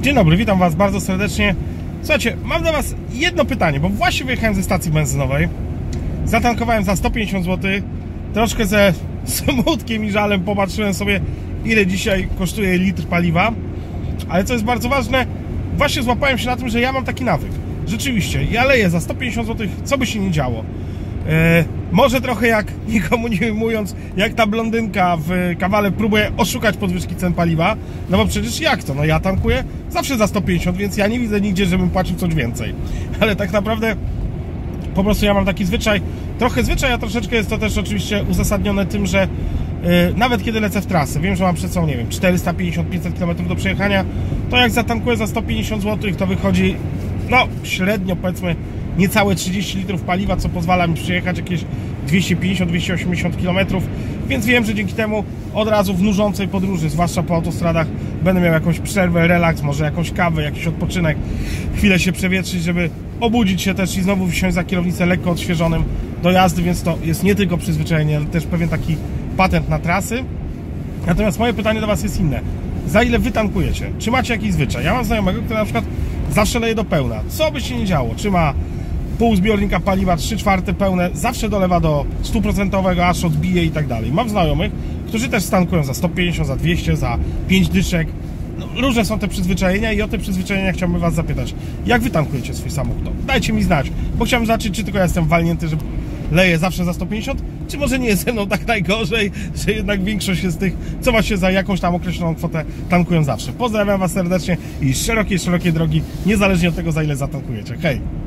Dzień dobry, witam Was bardzo serdecznie. Słuchajcie, mam do Was jedno pytanie, bo właśnie wyjechałem ze stacji benzynowej. Zatankowałem za 150 zł. Troszkę ze smutkiem i żalem popatrzyłem sobie, ile dzisiaj kosztuje litr paliwa. Ale co jest bardzo ważne, właśnie złapałem się na tym, że ja mam taki nawyk. Rzeczywiście, ja leję za 150 zł, co by się nie działo. E, może trochę jak, nikomu nie mówiąc, jak ta blondynka w kawale próbuje oszukać podwyżki cen paliwa, no bo przecież jak to? No ja tankuję zawsze za 150, więc ja nie widzę nigdzie, żebym płacił coś więcej. Ale tak naprawdę po prostu ja mam taki zwyczaj, trochę zwyczaj, a troszeczkę jest to też oczywiście uzasadnione tym, że yy, nawet kiedy lecę w trasę, wiem, że mam przed sobą, nie wiem, 450-500 km do przejechania, to jak zatankuję za 150 zł, to wychodzi, no, średnio powiedzmy niecałe 30 litrów paliwa, co pozwala mi przejechać jakieś 250-280 km, więc wiem, że dzięki temu od razu w nużącej podróży, zwłaszcza po autostradach, będę miał jakąś przerwę, relaks, może jakąś kawę, jakiś odpoczynek, chwilę się przewietrzyć, żeby obudzić się też i znowu wsiąść za kierownicę lekko odświeżonym do jazdy, więc to jest nie tylko przyzwyczajenie, ale też pewien taki patent na trasy. Natomiast moje pytanie do Was jest inne. Za ile Wy tankujecie? Czy macie jakiś zwyczaj? Ja mam znajomego, który na przykład zawsze leje do pełna. Co by się nie działo? Czy ma pół zbiornika paliwa, 3 czwarte pełne, zawsze dolewa do 100% aż odbije i tak dalej. Mam znajomych, którzy też stankują za 150, za 200, za 5 dyszek. No, różne są te przyzwyczajenia i o te przyzwyczajenia chciałbym Was zapytać. Jak Wy tankujecie swój samochód? No, dajcie mi znać, bo chciałem zobaczyć, czy tylko ja jestem walnięty, że leję zawsze za 150, czy może nie jest ze mną tak najgorzej, że jednak większość jest tych, co właśnie za jakąś tam określoną kwotę tankują zawsze. Pozdrawiam Was serdecznie i szerokie, szerokie drogi, niezależnie od tego, za ile zatankujecie. Hej!